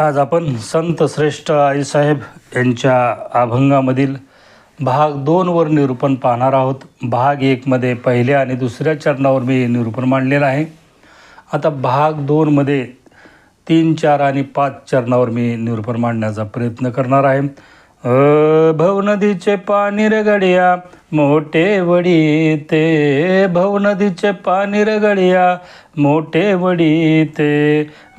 आज आपण संत श्रेष्ठ आईसाहेब यांच्या अभंगामधील भाग दोनवर निरूपण पाहणार आहोत. भाग एकमध्ये पहिल्या आणि दुसऱ्या चरणावर मी निरूपण मांडलेलं आहे. आता भाग दोनमध्ये तीन चार आणि पाच चरणावर मी निरूपण मांडण्याचा प्रयत्न करणार आहे. भवनदीचे पाणी रगडिया मोठे वडी ते भवनदीचे पाणी रगडिया मोठे वडी ते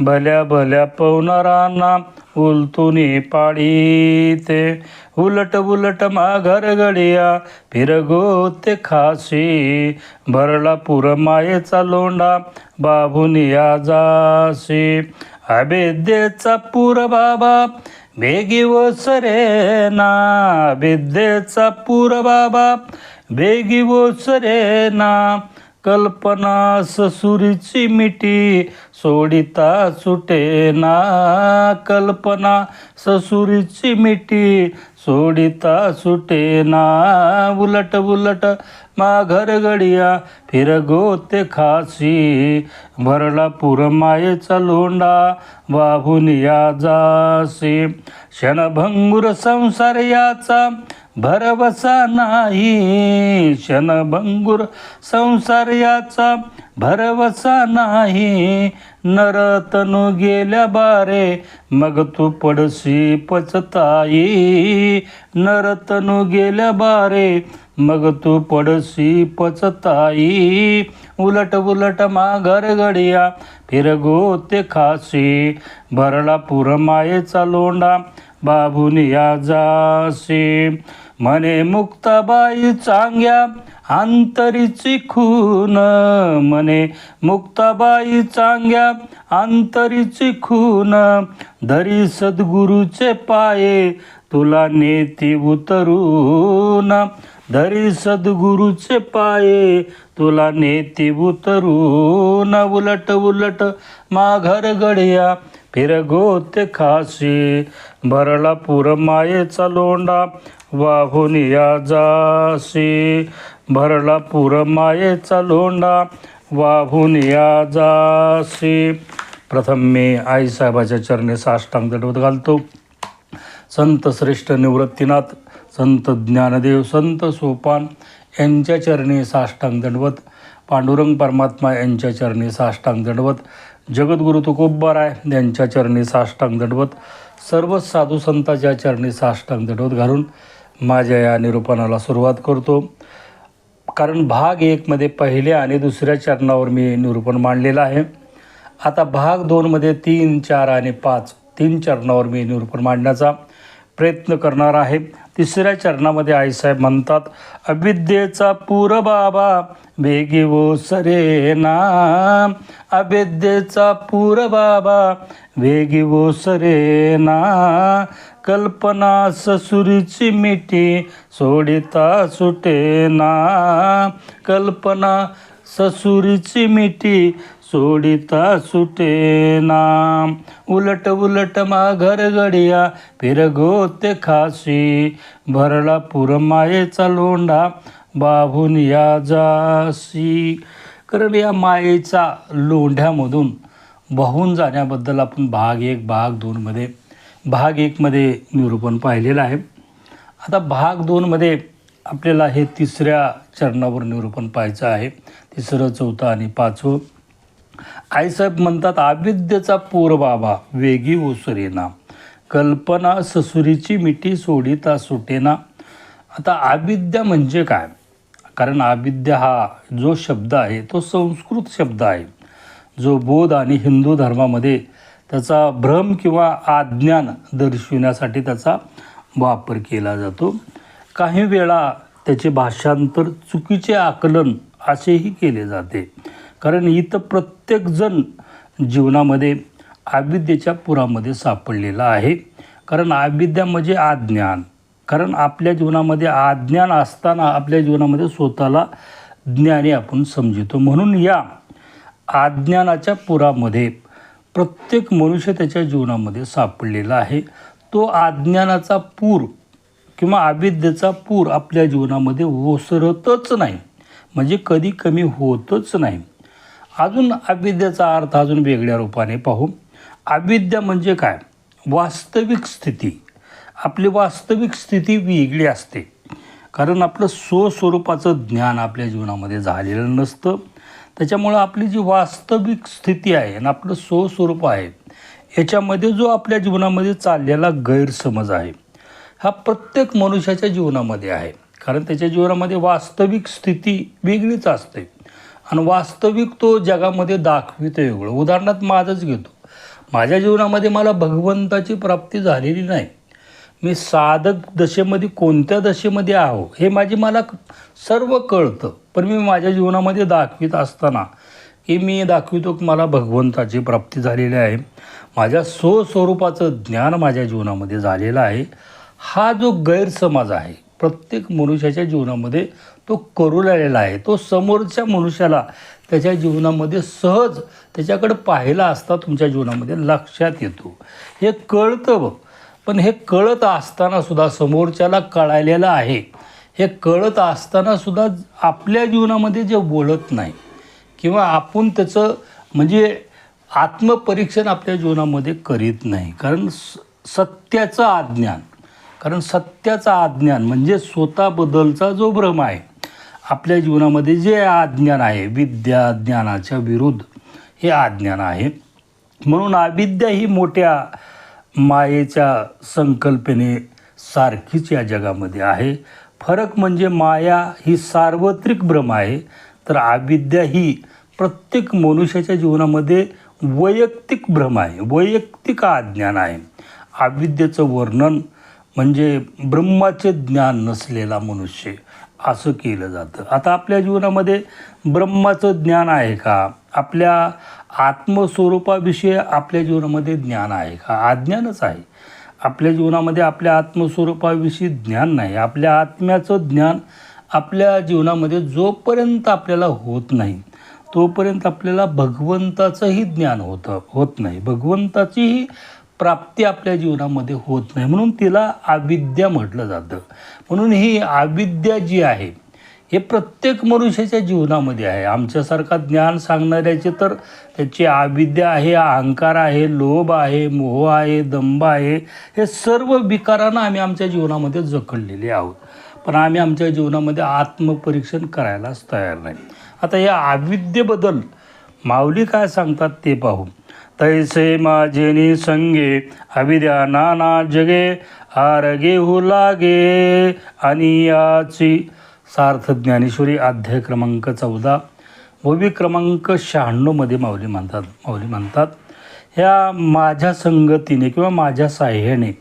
भल्या भल्या पवनारांना उलतुनी पाडी ते उलट उलट माघर गडिया फिरगो ते खासी. भरला पुर मायेचा लोंडा बाबुनिया जासी. अभेद्येचा पूर बाबा बेगी सरे ना अभिद्येचा पूर बाबा बेगी सरे ना कल्पना ससुरीची मिठी सोडिता सुटे ना कल्पना ससुरीची मिठी सोडिता सुटे ना उलट उलट माघर गडिया फिरगो ते खासी. भरला पुर मायेचा लोंडा वाहून या जासी. क्षणभंगुर संसार याचा भरवसा नाही. क्षणभंगुर संसार याचा भरवसा नाही नरतनु गेल्या बारे मग तू पडशी पचताई. नरतनु गेल्या बारे मग तू पडशी पचताई. उलट उलट माघर गडिया फिरगो ते खासी. भरला पुर मायेचा लोंडा बाबून या जासी. म्हणे मुक्ताबाई चांग्या अंतरीची खून म्हणे मुक्ताबाई चांग्या अंतरीची खून. धरी सद्गुरूचे पाये तुला नेती उतरून. धरी सद्गुरूचे पाये तुला नेती उतरून. उलट उलट माघर गडिया फिरगोत ते खासी भरला पुर मायेचा लोंडा वाहून या जासी. भरला पुर मायेचा लोंडा वाहून या जासी. प्रथम मी आईसाहेबाच्या चरणी साष्टांग दडवत घालतो. संत श्रेष्ठ निवृत्तीनाथ संत ज्ञानदेव संत सोपान यांच्या चरणी साष्टांग दंडवत. पांडुरंग परमात्मा यांच्या चरणी साष्टांग दंडवत. जगद्गुरु तुकोबाराय यांच्या चरणी साष्टांग दंडवत सर्व साधू संतांच्या चरणी साष्टांग दंडवत घालून माझ्या या निरूपणाला सुरुवात करतो. कारण भाग एकमध्ये पहिल्या आणि दुसऱ्या चरणावर मी निरूपण मांडलेलं आहे. आता भाग दोनमध्ये तीन चार आणि पाच तीन चरणावर मी निरूपण मांडण्याचा प्रयत्न करणार आहे. तिसऱ्या चरणामध्ये आईसाहेब म्हणतात अविद्येचा पूर बाबा वेगी वो सरे ना. अविद्येचा पूर बाबा वेगी वो सरे ना. कल्पना ससुरीची मिठी सोडिता सुटे ना. कल्पना ससुरीची मिठी सोडिता सुटेना उलट उलट माघर गडिया फिरगो खासी. भरला पुरमायेचा लोंढा बाभून या जासी. कारण या मायेचा लोंढ्यामधून वाहून जाण्याबद्दल आपण भाग एक भाग दोनमध्ये भाग एकमध्ये निरूपण पाहिलेलं आहे. आता भाग दोनमध्ये आपल्याला हे तिसऱ्या चरणावर निरूपण पाहायचं आहे. तिसरं चौथं आणि पाचवं. आईसाहेब म्हणतात आविद्येचा पूर बाबा वेगी ओसरेना कल्पना ससुरीची मिठी सोडिता सुटेना. आता आविद्या म्हणजे काय? कारण आविद्या हा जो शब्द आहे तो संस्कृत शब्द आहे. जो बोध आणि हिंदू धर्मामध्ये त्याचा भ्रम किंवा आज्ञान दर्शविण्यासाठी त्याचा वापर केला जातो. काही वेळा त्याचे भाषांतर चुकीचे आकलन असेही केले जाते. कारण इथं प्रत्येकजण जीवनामध्ये आविद्येच्या पुरामध्ये सापडलेला आहे. कारण आविद्या म्हणजे आज्ञान कारण आपल्या जीवनामध्ये आज्ञान असताना आपल्या जीवनामध्ये स्वतःला ज्ञानी आपण समजितो. म्हणून या अज्ञानाच्या पुरामध्ये प्रत्येक मनुष्य त्याच्या जीवनामध्ये सापडलेला आहे. तो अज्ञानाचा पूर किंवा अविद्येचा पूर आपल्या जीवनामध्ये ओसरतच नाही. म्हणजे कधी कमी होतच नाही. अजून अविद्येचा अर्थ अजून वेगळ्या रूपाने पाहू. अविद्या म्हणजे काय? वास्तविक स्थिती. आपली वास्तविक स्थिती वेगळी असते. कारण आपलं स्वस्वरूपाचं ज्ञान आपल्या जीवनामध्ये झालेलं नसतं. त्याच्यामुळं आपली जी वास्तविक स्थिती आहे आणि आपलं स्वस्वरूप आहे याच्यामध्ये जो आपल्या जीवनामध्ये चाललेला गैरसमज आहे हा प्रत्येक मनुष्याच्या जीवनामध्ये आहे. कारण त्याच्या जीवनामध्ये वास्तविक स्थिती वेगळीच असते. आणि वास्तविक तो जगामध्ये दाखवितो वेगळं उदाहरणार्थ माझंच घेतो. माझ्या जीवनामध्ये मला भगवंताची प्राप्ती झालेली नाही. मी साधक दशेमध्ये कोणत्या दशेमध्ये आहो हे माझी मला सर्व कळतं. पण मी माझ्या जीवनामध्ये दाखवित असताना की मी दाखवितो की मला भगवंताची प्राप्ती झालेली आहे. माझ्या स्वस्वरूपाचं ज्ञान माझ्या जीवनामध्ये झालेलं आहे. हा जो गैरसमज आहे प्रत्येक मनुष्याच्या जीवनामध्ये तो करू लागलेला आहे. तो समोरच्या मनुष्याला त्याच्या जीवनामध्ये सहज त्याच्याकडे पाहिला असता तुमच्या जीवनामध्ये लक्षात येतो. हे कळतं बघ. पण हे कळत असताना सुद्धा समोरच्याला कळालेलं आहे. हे कळत असताना सुद्धा आपल्या जीवनामध्ये जे बोलत नाही किंवा आपण त्याचं म्हणजे आत्मपरीक्षण आपल्या जीवनामध्ये करीत नाही. कारण स सत्याचं अज्ञान कारण सत्याचं अज्ञान म्हणजे स्वतःबद्दलचा जो भ्रम आहे आपल्या जीवनामध्ये जे अज्ञान आहे विद्या ज्ञानाच्या विरुद्ध हे अज्ञान आहे. म्हणून अविद्या ही मोठ्या मायेच्या संकल्पने सारखीच या जगामध्ये आहे. फरक म्हणजे माया ही सार्वत्रिक भ्रम आहे. तर अविद्या ही प्रत्येक मनुष्याच्या जीवनामध्ये वैयक्तिक भ्रम आहे वैयक्तिक अज्ञान आहे. अविद्येचं वर्णन म्हणजे ब्रह्माचे ज्ञान नसलेला मनुष्य. असं केलं जातं. आता आपल्या जीवनामध्ये ब्रह्माचं ज्ञान आहे का? आपल्या आत्मस्वरूपाविषयी आपल्या जीवनामध्ये ज्ञान आहे का? अज्ञानच आहे. आपल्या जीवनामध्ये आपल्या आत्मस्वरूपाविषयी ज्ञान नाही. आपल्या आत्म्याचं ज्ञान आपल्या जीवनामध्ये जोपर्यंत आपल्याला होत नाही तोपर्यंत आपल्याला भगवंताचंही ज्ञान होतं होत नाही. भगवंताचीही प्राप्ती आपल्या जीवनामध्ये होत नाही. म्हणून तिला अविद्या म्हटलं जातं. म्हणून ही अविद्या जी आहे हे प्रत्येक मनुष्याच्या जीवनामध्ये आहे. आमच्यासारखा ज्ञान सांगणाऱ्याचे तर त्याची अविद्या आहे अहंकार आहे लोभ आहे मोह आहे दंभ आहे हे सर्व विकारांना आम्ही आमच्या जीवनामध्ये जखडलेले आहोत. पण आम्ही आमच्या जीवनामध्ये आत्मपरीक्षण करायलाच तयार नाही. आता या अविद्येबद्दल माऊली काय सांगतात ते पाहू. तैसे माझेनी संगे अविद्या नाना जगे आरगे हो लागे आणि याची सार्थ ज्ञानेश्वरी अध्याय क्रमांक चौदा. ओवी क्रमांक शहाण्णवमध्ये माऊली म्हणतात. माऊली म्हणतात ह्या माझ्या संगतीने किंवा माझ्या साह्याने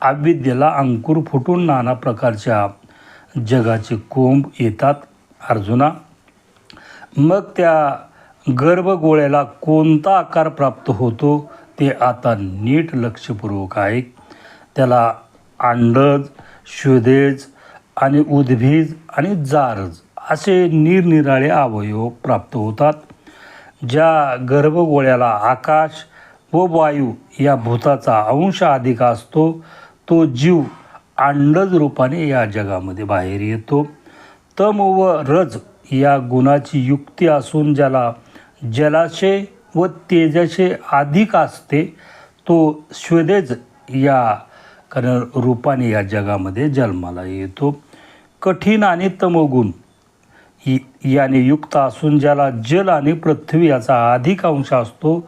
अविद्येला अंकुर फुटून नाना प्रकारच्या जगाचे कोंब येतात. अर्जुना मग त्या गर्भगोळ्याला कोणता आकार प्राप्त होतो ते आता नीट लक्षपूर्वक आहे त्याला अंडज शोधेज आणि उद्भिज आणि जारज असे निरनिराळे अवयव प्राप्त होतात ज्या गर्भगोळ्याला आकाश व वायू या भूताचा अंश अधिक असतो तो जीव अंडज रूपाने या जगामध्ये बाहेर येतो. तम व रज या गुणाची युक्ती असून ज्याला जलाशय व तेजाशय अधिक असते तो श्वेदेज या कारण रूपाने या जगामध्ये जन्माला येतो. कठीण आणि तमोगुण याने युक्त असून ज्याला जल आणि पृथ्वी याचा अधिक अंश असतो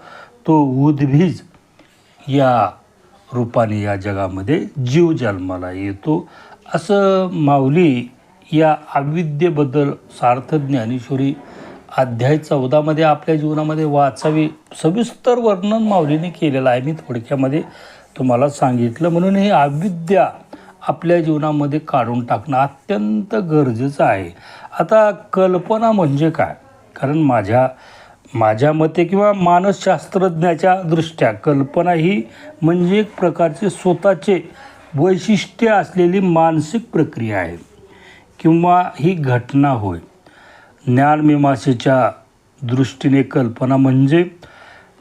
तो उद्भिज या रूपाने या जगामध्ये जीव जन्माला येतो. असं माऊली या अविद्येबद्दल सार्थ ज्ञानेश्वरी अध्याय चौदामध्ये आपल्या जीवनामध्ये वाचावी सविस्तर वर्णन माऊलीने केलेलं आहे. मी थोडक्यामध्ये तुम्हाला सांगितलं. म्हणून हे अविद्या आपल्या जीवनामध्ये काढून टाकणं अत्यंत गरजेचं आहे. आता कल्पना म्हणजे काय? कारण माझ्या माझ्या मते किंवा मानसशास्त्रज्ञाच्या दृष्ट्या कल्पना ही म्हणजे एक प्रकारचे स्वतःचे वैशिष्ट्य असलेली मानसिक प्रक्रिया आहे. किंवा ही घटना होय. ज्ञानमीमासेच्या दृष्टीने कल्पना म्हणजे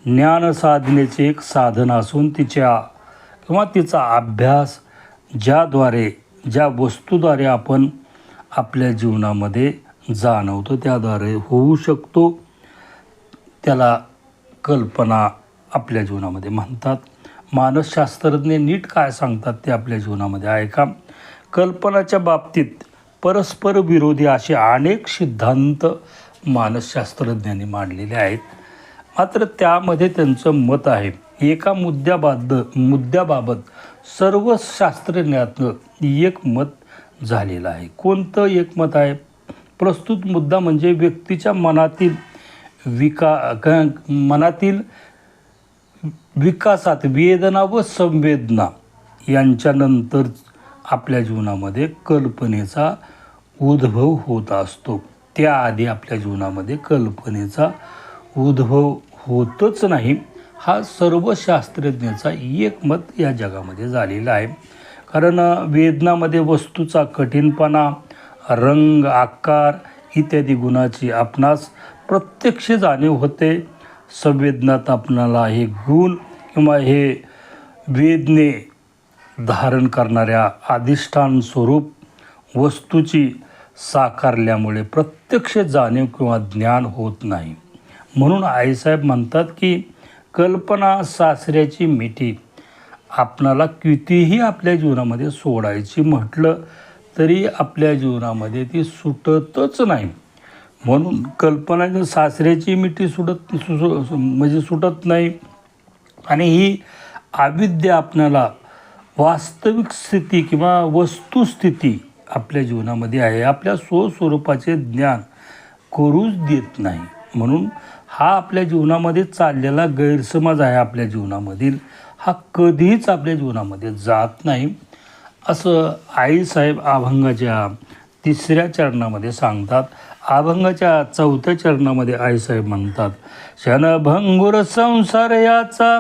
ज्ञान साधनेचे एक साधन असून तिच्या किंवा तिचा अभ्यास ज्याद्वारे ज्या वस्तूद्वारे आपण आपल्या जीवनामध्ये जाणवतो त्याद्वारे होऊ शकतो. त्याला कल्पना आपल्या जीवनामध्ये म्हणतात. मानसशास्त्रज्ञ नीट काय सांगतात ते आपल्या जीवनामध्ये आहे का? कल्पनाच्या बाबतीत परस्पर विरोधी असे अनेक सिद्धांत मानसशास्त्रज्ञांनी मांडलेले आहेत. मात्र त्यामध्ये त्यांचं मत आहे एका मुद्द्याबाद मुद्द्याबाबत सर्व शास्त्रज्ञातनं एक मत झालेलं आहे. कोणतं एक मत आहे? प्रस्तुत मुद्दा म्हणजे व्यक्तीच्या मनातील विका क- मनातील विकासात वेदना व संवेदना यांच्यानंतर आपल्या जीवनामध्ये कल्पनेचा उद्भव होत असतो. त्याआधी आपल्या जीवनामध्ये कल्पनेचा उद्भव होतच नाही. हा सर्व शास्त्रज्ञाचा एकमत या जगामध्ये झालेला आहे. कारण वेदनामध्ये वस्तूचा कठीणपणा रंग आकार इत्यादी गुणाची आपणास प्रत्यक्ष जाणीव होते. संवेदनात आपणाला हे गुण किंवा हे वेदने धारण करणाऱ्या अधिष्ठान स्वरूप वस्तूची साकारल्यामुळे प्रत्यक्ष जाणीव किंवा ज्ञान होत नाही. म्हणून आईसाहेब म्हणतात की कल्पना सासऱ्याची मिठी आपणाला कितीही आपल्या जीवनामध्ये सोडायची म्हटलं तरी आपल्या जीवनामध्ये ती सुटतच नाही. म्हणून कल्पना सासऱ्याची मिठी सुटत सु- म्हणजे सुटत नाही आणि ही अविद्या आपणाला वास्तविक स्थिती किंवा वस्तुस्थिती आपल्या जीवनामध्ये आहे. आपल्या स्वस्वरूपाचे ज्ञान करूच देत नाही. म्हणून हा आपल्या जीवनामध्ये चाललेला गैरसमज आहे आपल्या जीवनामधील. हा कधीच आपल्या जीवनामध्ये जात नाही. असं आईसाहेब अभंगाच्या तिसऱ्या चरणामध्ये सांगतात. अभंगाच्या चौथ्या चरणामध्ये आईसाहेब म्हणतात क्षणभंगुर संसार याचा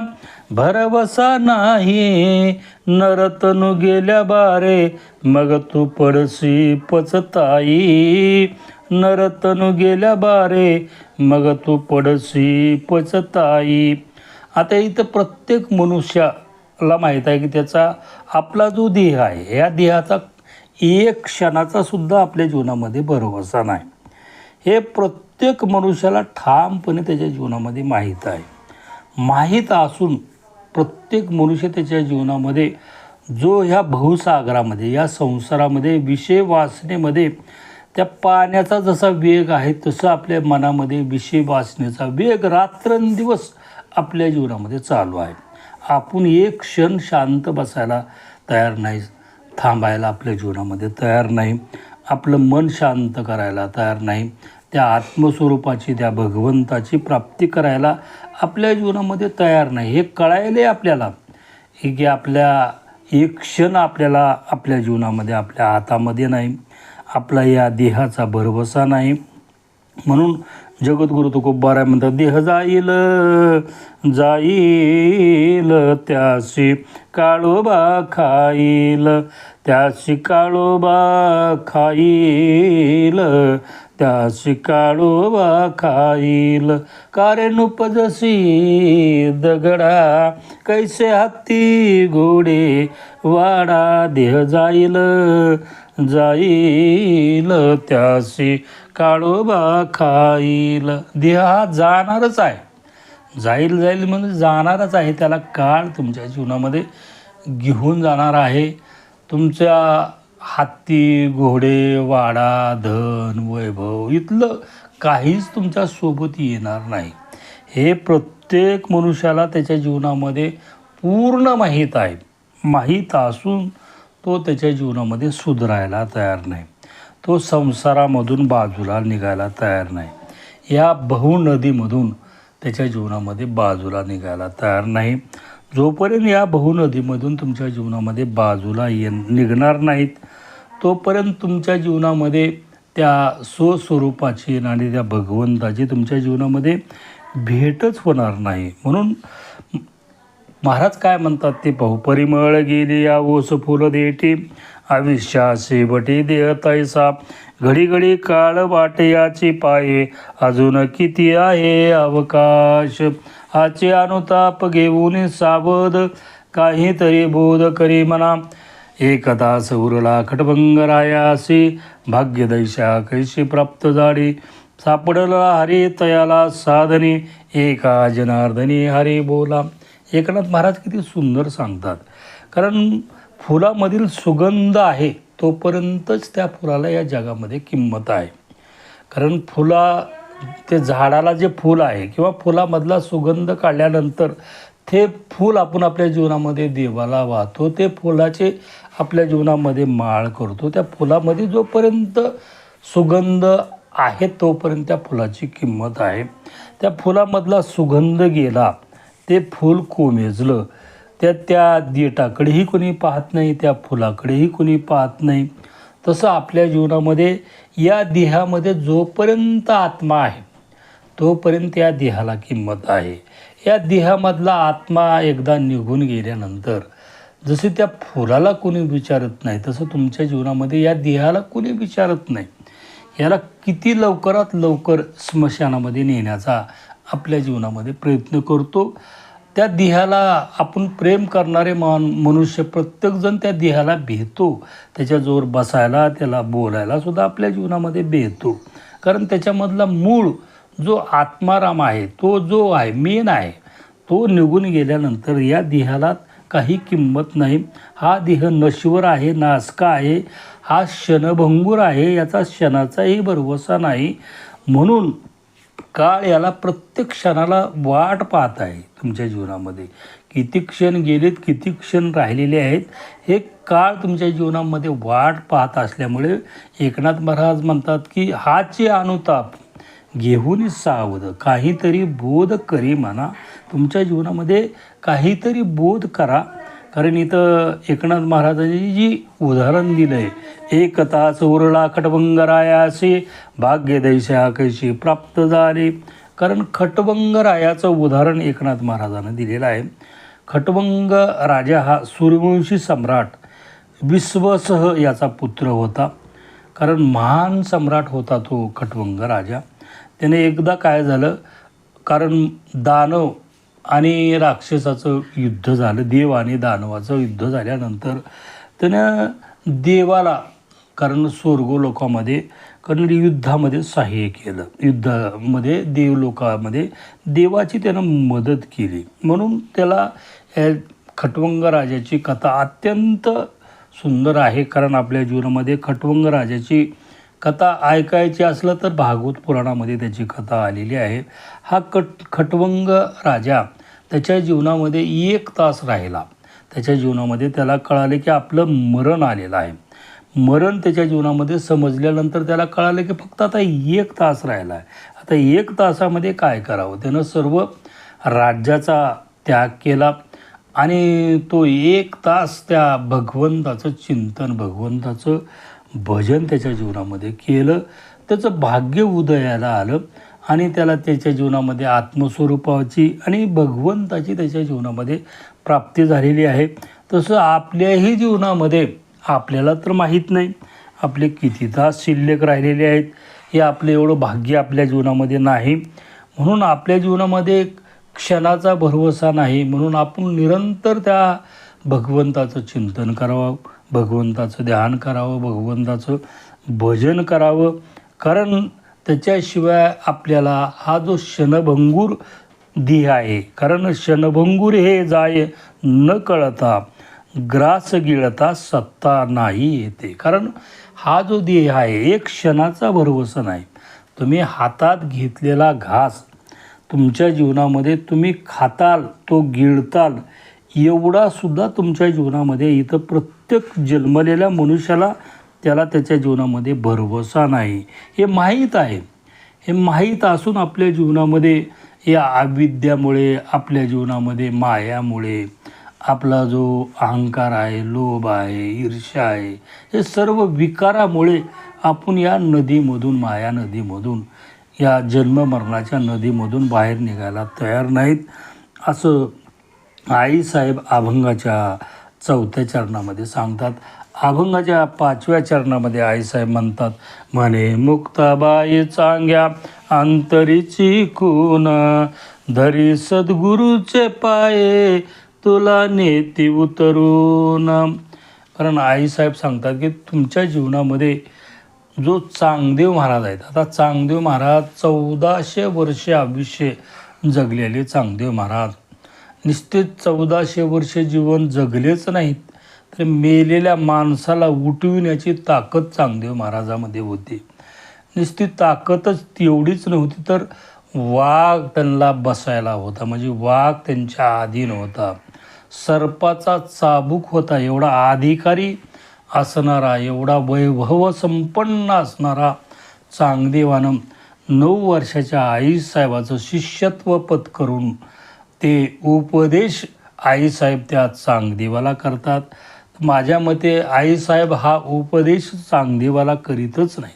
भरवसा नाही. नरतनु गेल्या बारे मग तू पडसी पचताई. नरतनु गेल्या बारे मग तू पडसी पचताई. आता इथं प्रत्येक मनुष्याला माहीत आहे की त्याचा आपला जो देह आहे या देहाचा एक क्षणाचा सुद्धा आपल्या जीवनामध्ये भरवसा नाही. हे प्रत्येक मनुष्याला ठामपणे त्याच्या जीवनामध्ये माहीत आहे. माहीत असून प्रत्येक मनुष्य त्याच्या जीवनामध्ये जो ह्या भवसागरामध्ये या संसारामध्ये विषय वासनेमध्ये त्या पाण्याचा जसा वेग आहे तसं आपल्या मनामध्ये विषय वासनेचा वेग रात्रंदिवस आपल्या जीवनामध्ये चालू आहे. आपण एक क्षण शांत बसायला तयार नाही थांबायला आपल्या जीवनामध्ये तयार नाही. आपलं मन शांत करायला तयार नाही. त्या आत्मस्वरूपाची त्या भगवंताची प्राप्ती करायला आपल्या जीवनामध्ये तयार नाही. हे कळायले आपल्याला. हे की आपल्या एक क्षण आपल्याला आपल्या जीवनामध्ये आपल्या हातामध्ये नाही. आपला या देहाचा भरवसा नाही. म्हणून जगद्गुरु तुकोबाराय म्हणतात देह जाईल जाईल त्याशी काळोबा खाईल त्याशी काळोबा खाईल त्याची काळोबा खाईल कारे नुपजसी दगडा कैसे हत्ती घोडे वाडा देह जाईल. जाईल त्याशी काळोबा खाईल देह हा जाणारच आहे. जाईल जाईल म्हणजे जाणारच आहे. त्याला काळ तुमच्या जीवनामध्ये घेऊन जाणार आहे. तुमच्या हत्ती घोडे वाडा धन वैभव इथलं काहीच तुमच्यासोबत येणार नाही. हे प्रत्येक मनुष्याला त्याच्या जीवनामध्ये पूर्ण माहीत आहे. माहीत असून तो त्याच्या जीवनामध्ये सुधारायला तयार नाही. तो संसारामधून बाजूला निघायला तयार नाही. या बहु नदीमधून त्याच्या जीवनामध्ये बाजूला निघायला तयार नाही. जोपर्यंत या बहु नदीमधून तुमच्या जीवनामध्ये बाजूला ये निघणार नाहीत तोपर्यंत तुमच्या जीवनामध्ये त्या स्वस्वरूपाची आणि त्या भगवंताची तुमच्या जीवनामध्ये भेटच होणार नाही. म्हणून महाराज काय म्हणतात ते पाहू परिमळ गेली या ओस फुल देटी आयुष्या शेवटी देह तैसा. घडी घडी काळ वाटयाची पाये अजून किती आहे अवकाश? आचे अनुताप घेऊन सावध काहीतरी बोध करी म्हणा एकदा सौरला भाग्य भाग्यदैशा कैशी प्राप्त झाली सापडला हरी तयाला साधनी एका जनार्दनी हरी बोला. एकनाथ महाराज किती सुंदर सांगतात. कारण फुलामधील सुगंध आहे तोपर्यंतच त्या फुलाला या जगामध्ये किंमत आहे. कारण फुला ते झाडाला जे फूल आहे किंवा फुलामधला सुगंध काढल्यानंतर ते फूल आपण आपल्या जीवनामध्ये देवाला वाहतो ते फुलाचे आपल्या जीवनामध्ये माळ करतो. त्या फुलामध्ये जोपर्यंत सुगंध आहे तोपर्यंत त्या फुलाची किंमत आहे. त्या फुलामधला सुगंध गेला ते फूल कोमेजलं. त्या त्या देटाकडेही कोणी पाहत नाही त्या फुलाकडेही कोणी पाहत नाही. तसं आपल्या जीवनामध्ये या देहामध्ये जोपर्यंत आत्मा आहे तोपर्यंत या देहाला किंमत आहे. या देहामधला आत्मा एकदा निघून गेल्यानंतर जसे त्या फुलाला कोणी विचारत नाही तसं तुमच्या जीवनामध्ये या देहाला कोणी विचारत नाही. याला किती लवकरात लवकर स्मशानामध्ये नेण्याचा आपल्या जीवनामध्ये प्रयत्न करतो. त्या देहाला आपण प्रेम करणारे मान मनुष्य प्रत्येकजण त्या देहाला भेतो त्याच्याजवळ बसायला त्याला बोलायला सुद्धा आपल्या जीवनामध्ये भेतो कारण त्याच्यामधला मूळ जो आत्माराम आहे तो जो आहे मेन आहे तो निघून गेल्यानंतर या देहाला काही किंमत नाही. हा देह नश्वर आहे नासका आहे हा क्षणभंगूर आहे याचा क्षणाचाही भरवसा नाही. म्हणून काळ याला प्रत्येक क्षणाला वाट पाहत आहे तुमच्या जीवनामध्ये. किती क्षण गेलेत किती क्षण राहिलेले आहेत हे काळ तुमच्या जीवनामध्ये वाट पाहत असल्यामुळे एकनाथ महाराज म्हणतात की हाचे अनुताप घेऊन सावध. काहीतरी बोध करी म्हणा. तुमच्या जीवनामध्ये काहीतरी बोध करा. कारण इथं एकनाथ महाराजांनी जी उदाहरण दिलं आहे एक तास उरला खटबंगरायासे भाग्य दैशाकैशी प्राप्त झाले. कारण खटभंगरायाचं उदाहरण एकनाथ महाराजांना दिलेलं आहे. खटभंग राजा हा सूर्यवंशी सम्राट विश्वसह याचा पुत्र होता. कारण महान सम्राट होता तो खटभंग राजा. त्याने एकदा काय झालं? कारण दानव आणि राक्षसाचं युद्ध झालं देव आणि दानवाचं युद्ध झाल्यानंतर त्यानं देवाला कारण स्वर्गलोकामध्ये कारण युद्धामध्ये सहाय्य केलं. युद्धामध्ये देवलोकामध्ये देवाची त्यानं मदत केली. म्हणून त्याला या खटवंग राजाची कथा अत्यंत सुंदर आहे कारण आपल्या जीवनामध्ये खटवंग राजाची कथा ऐकायची असलं तर भागवत पुराणामध्ये त्याची कथा आलेली आहे. हा कट खटवंग राजा त्याच्या जीवनामध्ये एक तास राहिला. त्याच्या जीवनामध्ये त्याला कळाले की आपलं मरण आलेलं आहे. मरण त्याच्या जीवनामध्ये समजल्यानंतर त्याला कळालं की फक्त आता एक तास राहिला आहे. आता एक तासामध्ये काय करावं? त्यानं सर्व राज्याचा त्याग केला आणि तो एक तास त्या भगवंताचं चिंतन भगवंताचं भजन त्याच्या जीवनामध्ये केलं. त्याचं भाग्य उदयाला आलं आणि त्याला त्याच्या जीवनामध्ये आत्मस्वरूपाची आणि भगवंताची त्याच्या जीवनामध्ये प्राप्ती झालेली आहे. तसं आपल्याही जीवनामध्ये आपल्याला तर माहीत नाही. आपले किती तास शिल्लक राहिलेले आहेत. हे आपलं एवढं भाग्य आपल्या जीवनामध्ये नाही. म्हणून आपल्या जीवनामध्ये क्षणाचा भरवसा नाही. म्हणून आपण निरंतर त्या भगवंताचं चिंतन करावं. भगवंताचं ध्यान करावं भगवंताचं भजन करावं. कारण त्याच्याशिवाय आपल्याला हा जो क्षणभंगूर देह आहे कारण क्षणभंगूर हे जाय न कळता ग्रास गिळता सत्ता नाही येते. कारण हा जो देह आहे एक क्षणाचा भरवसा नाही. तुम्ही हातात घेतलेला घास तुमच्या जीवनामध्ये तुम्ही खाताल तो गिळताल एवढा सुद्धा तुमच्या जीवनामध्ये इथं प्रत्येक जन्मलेल्या मनुष्याला त्याला त्याच्या जीवनामध्ये भरवसा नाही. हे माहीत आहे. हे माहीत असून आपल्या जीवनामध्ये या अविद्यामुळे आपल्या जीवनामध्ये मायामुळे आपला जो अहंकार आहे लोभ आहे ईर्ष्या आहे हे सर्व विकारामुळे आपण या नदीमधून माया नदीमधून या जन्ममरणाच्या नदीमधून बाहेर निघायला तयार नाहीत. असं आईसाहेब अभंगाच्या चौथ्या चरणामध्ये सांगतात अभंगाच्या पाचव्या चरणामध्ये आईसाहेब म्हणतात म्हणे मुक्ताबाई चांग्या अंतरीची खून धरी सद्गुरूचे पाये तुला नेती उतरून. कारण आईसाहेब सांगतात की तुमच्या जीवनामध्ये जो चांगदेव महाराज आहेत आता चांगदेव महाराज चौदाशे वर्षे आयुष्य जगलेले चांगदेव महाराज. नुसते चौदाशे वर्ष जीवन जगलेच नाहीत तर मेलेल्या माणसाला उठविण्याची ताकद चांगदेव महाराजामध्ये होती. नुसती ताकदच तेवढीच नव्हती तर वाघ त्यांना बसायला होता. म्हणजे वाघ त्यांच्या अधीन होता सर्पाचा चाबूक होता. एवढा अधिकारी असणारा एवढा वैभव संपन्न असणारा चांगदेवानं नऊ वर्षाच्या आईसाहेबाचं शिष्यत्व पत्करून ते उपदेश आईसाहेब त्या चांगदेवाला करतात. माझ्या मते आईसाहेब हा उपदेश चांगदेवाला करीतच नाही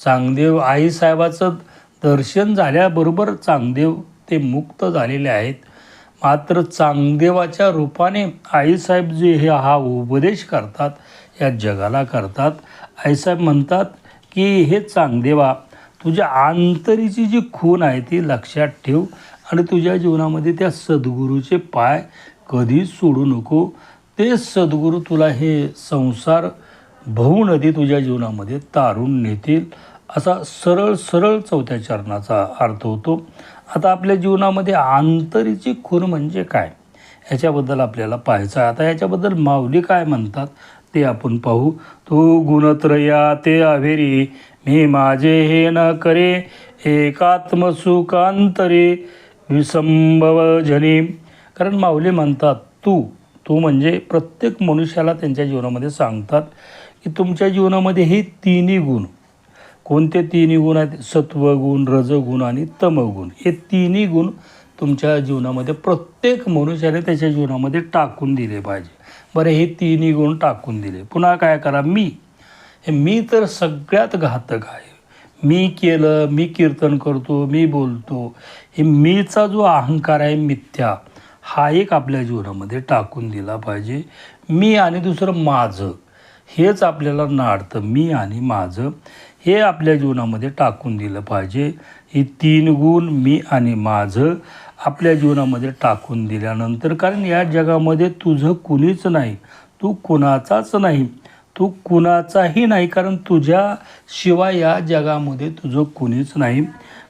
चांगदेव आईसाहेबाचं दर्शन झाल्याबरोबर चांगदेव ते मुक्त झालेले आहेत. मात्र चांगदेवाच्या रूपाने आईसाहेब जे हे हा उपदेश करतात या जगाला करतात. आईसाहेब म्हणतात की हे चांगदेवा तुझ्या आंतरीची जी खून आहे ती लक्षात ठेव. आणि तुझ्या जीवनामध्ये त्या सद्गुरूचे पाय कधीच सोडू नको. ते सद्गुरू तुला हे संसार भाऊ नदी तुझ्या जीवनामध्ये तारून नेतील. असा सरळ सरळ चौथ्या चरणाचा अर्थ होतो. आता आपल्या जीवनामध्ये आंतरीची खून म्हणजे काय? ह्याच्याबद्दल आपल्याला पाहायचं आहे. आता ह्याच्याबद्दल माऊली काय म्हणतात ते आपण पाहू. तो गुणत्रया ते अभेरी मी माझे हे न करे एकात्मसुकांतरे विसंभव जनी कारण माऊली म्हणतात तू तू म्हणजे प्रत्येक मनुष्याला त्यांच्या जीवनामध्ये सांगतात की तुमच्या जीवनामध्ये हे तिन्ही गुण. कोणते तिन्ही गुण आहेत? सत्वगुण रजगुण आणि तमगुण. हे तिन्ही गुण तुमच्या जीवनामध्ये प्रत्येक मनुष्याने त्याच्या जीवनामध्ये टाकून दिले पाहिजे. बरं हे तिन्ही गुण टाकून दिले. पुन्हा काय करा? मी. हे मी तर सगळ्यात घातक आहे. मी केलं मी कीर्तन करतो मी बोलतो हे मीचा जो अहंकार आहे मिथ्या हा एक आपल्या जीवनामध्ये टाकून दिला पाहिजे. मी आणि दुसरं माझं हेच आपल्याला नाडतं. मी आणि माझं हे आपल्या जीवनामध्ये टाकून दिलं पाहिजे. हे तीन गुण मी आणि माझं आपल्या जीवनामध्ये टाकून दिल्यानंतर कारण या जगामध्ये तुझं कुणीच नाही तू कुणाचाच नाही. तू कुणाचाही नाही कारण तुझ्या शिवाय या जगामध्ये तुझं कुणीच नाही.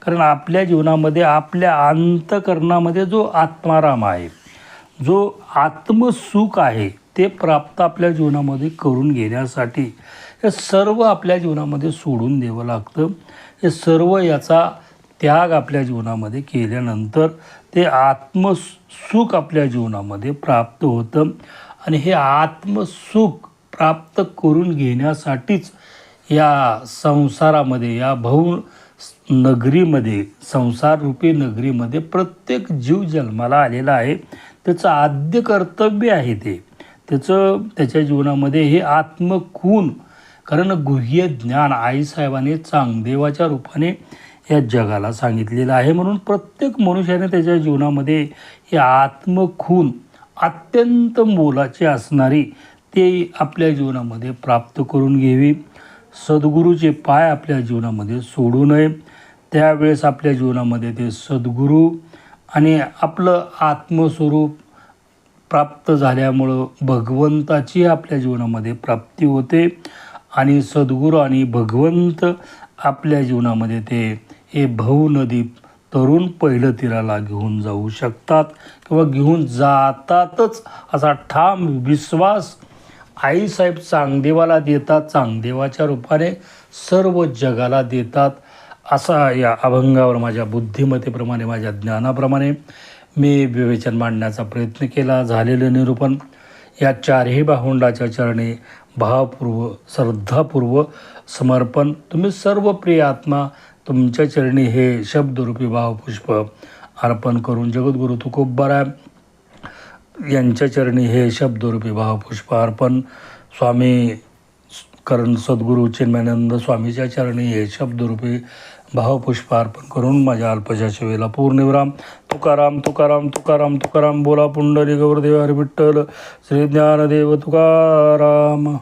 कारण आपल्या जीवनामध्ये आपल्या अंतकरणामध्ये जो आत्माराम आहे जो आत्मसुख आहे ते प्राप्त आपल्या जीवनामध्ये करून घेण्यासाठी हे सर्व आपल्या जीवनामध्ये सोडून द्यावं लागतं. हे सर्व याचा त्याग आपल्या जीवनामध्ये केल्यानंतर ते आत्मसुख आपल्या जीवनामध्ये प्राप्त होतं. आणि हे आत्मसुख प्राप्त करून घेण्यासाठीच या संसारामध्ये या भाऊ नगरीमध्ये संसाररूपी नगरीमध्ये प्रत्येक जीव जन्माला आलेला आहे. त्याचं आद्य कर्तव्य आहे ते. त्याचं त्याच्या जीवनामध्ये हे आत्मखून कारण गुह्य ज्ञान आईसाहेबाने चांगदेवाच्या रूपाने या जगाला सांगितलेलं आहे. म्हणून प्रत्येक मनुष्याने त्याच्या जीवनामध्ये हे आत्मखून अत्यंत मोलाचे असणारी ते आपल्या जीवनामध्ये प्राप्त करून घ्यावी. सद्गुरूचे पाय आपल्या जीवनामध्ये सोडू नये. त्यावेळेस आपल्या जीवनामध्ये ते सद्गुरू आणि आपलं आत्मस्वरूप प्राप्त झाल्यामुळं भगवंताची आपल्या जीवनामध्ये प्राप्ती होते आणि सद्गुरू आणि भगवंत आपल्या जीवनामध्ये ते हे भाऊ नदी तरुण पहिलं तीराला घेऊन जाऊ शकतात किंवा घेऊन जातातच असा ठाम विश्वास आईसाहेब चांगदेवाला देतात चांगदेवाच्या रूपाने सर्व जगाला देतात असा या अभंगावर माझ्या बुद्धिमत्तेप्रमाणे माझ्या ज्ञानाप्रमाणे मी विवेचन मांडण्याचा प्रयत्न केला. झालेलं निरूपण या चारही भावंडाच्या चरणी भावपूर्व श्रद्धापूर्व समर्पण. तुम्ही सर्व प्रिय आत्मा तुमच्या चरणी हे शब्दरूपी भावपुष्प अर्पण करून जगद्गुरु आहे. यांच्या चरणी हे शब्दरूपी भावपुष्प अर्पण स्वामी करण सद्गुरू चिन्मयानंद स्वामीच्या चरणी हे शब्दरूपी भावपुष्प अर्पण करून माझ्या अल्पशा सेवेला पूर्णविराम. तुकाराम तुकाराम तुकाराम तुकाराम बोला पुंडरी गौरदेव हरी विठ्ठल श्री ज्ञानदेव तुकाराम.